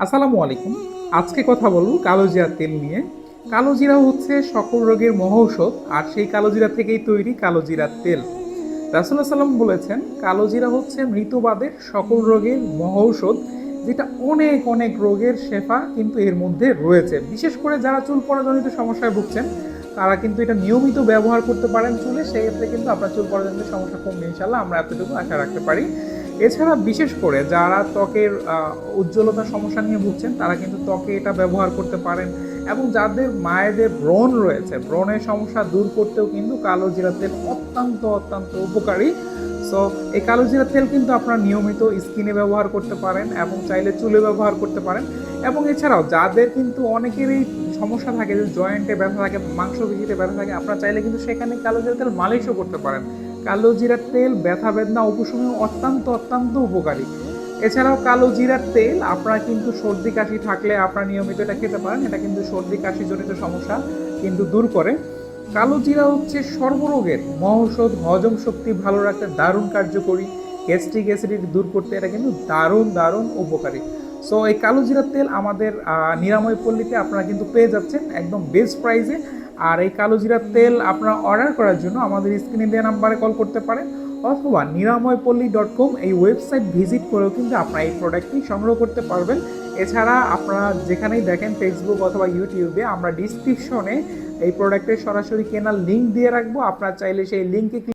আসসালামু আলাইকুম। আজকে কথা বলব কালো জিরা তেল নিয়ে। কালোজিরা হচ্ছে সকল রোগের মহৌষধ, আর সেই কালোজিরা থেকেই তৈরি কালো জিরার তেল। রাসুল্লাহ সাল্লাম বলেছেন কালোজিরা হচ্ছে মৃতবাদের সকল রোগের মহৌষধ, যেটা অনেক অনেক রোগের শেফা কিন্তু এর মধ্যে রয়েছে। বিশেষ করে যারা চুল পড়াজনিত সমস্যায় ভুগছেন, তারা কিন্তু এটা নিয়মিত ব্যবহার করতে পারেন চুলে। সেক্ষেত্রে কিন্তু আপনার চুল পড়াজনিত সমস্যা কমবে ইনশাল্লাহ আমরা এতটুকু আশা রাখতে পারি। এছাড়া বিশেষ করে যারা ত্বকের আহ, উজ্জ্বলতার সমস্যা নিয়ে ভুগছেন তারা কিন্তু ত্বকে এটা ব্যবহার করতে পারেন এবং যাদের মায়েদের ব্রণ রয়েছে ব্রণের সমস্যা দূর করতেও কিন্তু কালো জিরা তেল অত্যন্ত অত্যন্ত উপকারী। সো এই কালো জিরা তেল কিন্তু আপনারা নিয়মিত স্কিনে ব্যবহার করতে পারেন এবং চাইলে চুলে ব্যবহার করতে পারেন। এবং এছাড়াও যাদের কিন্তু অনেকেরই সমস্যা থাকে যে জয়েন্টে ব্যথা থাকে মাংস পেশিতে ব্যথা থাকে আপনারা চাইলে কিন্তু সেখানে কালো জিরা তেল মালিশও করতে পারেন। কালো জিরার তেল, ব্যথা বেদনা উপশমে অত্যন্ত অত্যন্ত উপকারী। এছাড়াও কালো জিরার তেল, আপনারা কিন্তু সর্দি কাশি থাকলে আপনারা নিয়মিত এটা খেতে পারেন, এটা কিন্তু সর্দি কাশি জনিত সমস্যা কিন্তু দূর করে। কালো জিরা হচ্ছে সর্বরোগের, মহৌষধ, হজম শক্তি ভালো রাখতে দারুণ কার্যকরী, গ্যাস্ট্রিক অ্যাসিডিটি দূর করতে এটা কিন্তু দারুণ দারুণ উপকারী। সো এই কালো জিরার তেল আমাদের নিরাময় পল্লীতে আপনারা কিন্তু পেয়ে যাচ্ছেন, একদম বেস্ট প্রাইসে আর এই কালো জিরার তেল আপনারা অর্ডার করার জন্য আমাদের স্ক্রিনে দেওয়া নাম্বারে কল করতে পারেন অথবা নিরাময়পল্লী ডট কম এই ওয়েবসাইট ভিজিট করেও কিন্তু আপনারা এই প্রোডাক্টটি সংগ্রহ করতে পারবেন। এছাড়া আপনারা যেখানেই দেখেন ফেসবুক অথবা ইউটিউবে আমরা ডিসক্রিপশনে এই প্রোডাক্টের সরাসরি কেনার লিঙ্ক দিয়ে রাখব। আপনারা চাইলে সেই লিঙ্কে